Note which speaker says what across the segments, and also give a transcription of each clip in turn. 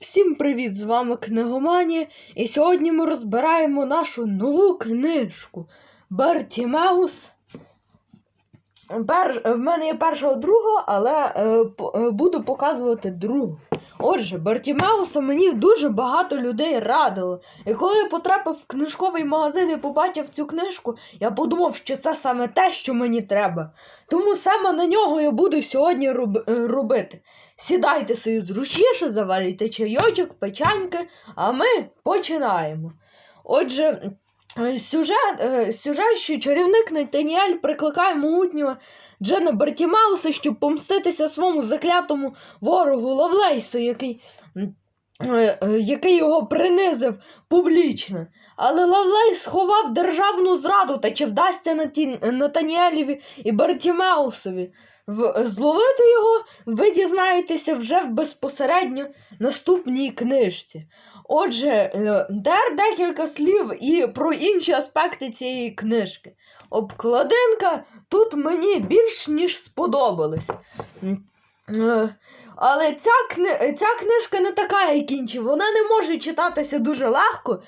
Speaker 1: Всім привіт! З вами Книгомані. І сьогодні ми розбираємо нашу нову книжку Бартімеус. Перш... В мене є першого друга, але е, е, буду показувати другу. Отже, Бартімеуса мені дуже багато людей радило. І коли я потрапив в книжковий магазин і побачив цю книжку, я подумав, що це саме те, що мені треба. Тому саме на нього я буду сьогодні е, робити. Сідайте собі зручніше, заварюйте чайочок, печеньки, а ми починаємо. Отже, е, сюжет, е, сюжет, що чарівник Найтаніель прикликає могутнього Джена Бартімауса, щоб помститися своєму заклятому ворогу Лавлейсу, який, е, е, який його принизив публічно. Але Лавлей сховав державну зраду, та чи вдасться Натаніелеві і Бартімеусові в- зловити його, ви дізнаєтеся вже в безпосередньо наступній книжці. Отже, е, тепер декілька слів і про інші аспекти цієї книжки. Обкладинка тут мені більш ніж сподобалась. Е, Але ця, кни... ця книжка не така, як інші. Вона не може читатися дуже легко.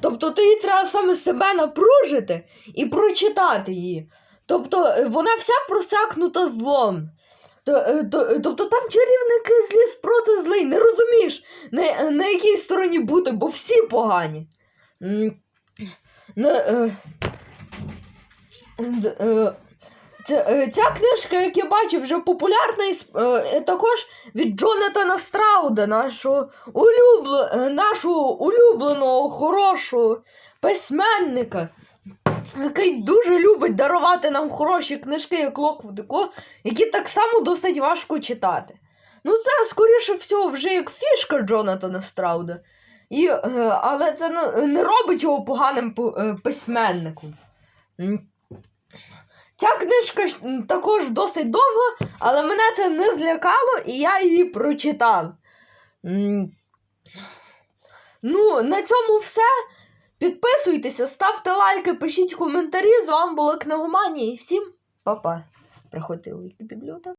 Speaker 1: Тобто тобі треба саме себе напружити і прочитати її. Тобто е, вона вся просякнута злом. Е, е, тобто там чарівники злі спроти злий. Не розумієш, на, на якій стороні бути, бо всі погані. Ця, книжка, як я бачив, вже популярна і також від Джонатана Страуда, нашого, улюбле, е, нашого улюбленого, хорошого письменника який дуже любить дарувати нам хороші книжки, як Локвуд Деко, які так само досить важко читати. Ну, це, скоріше всього, вже як фішка Джонатана Страуда. І, е, але це не, не робить його поганим е, письменником. Ця книжка також досить довга, але мене це не злякало, і я її прочитав. Ну, на цьому все. Підписуйтеся, ставте лайки, пишіть коментарі. З вами була Книгоманія і всім па-па. Приходьте у Вікібібліотеку.